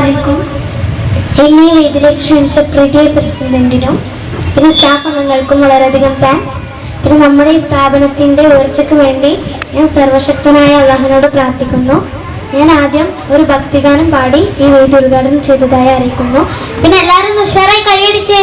അലൈക്കും എന്നെ വേദിയിലേക്ക് ക്ഷണിച്ച പ്രിയ പ്രസിഡന്റിനും പിന്നെ സ്റ്റാഫ് അംഗങ്ങൾക്കും വളരെയധികം താങ്ക്സ് പിന്നെ നമ്മുടെ ഈ സ്ഥാപനത്തിന്റെ ഉയർച്ചയ്ക്ക് വേണ്ടി ഞാൻ സർവശക്തനായ അള്ളാഹുവിനോട് പ്രാർത്ഥിക്കുന്നു. ഞാൻ ആദ്യം ഒരു ഭക്തിഗാനം പാടി ഈ വേദി ഉദ്ഘാടനം ചെയ്തതായി അറിയിക്കുന്നു. പിന്നെ എല്ലാവരും ഉഷാറായി കൈയടിച്ചേ.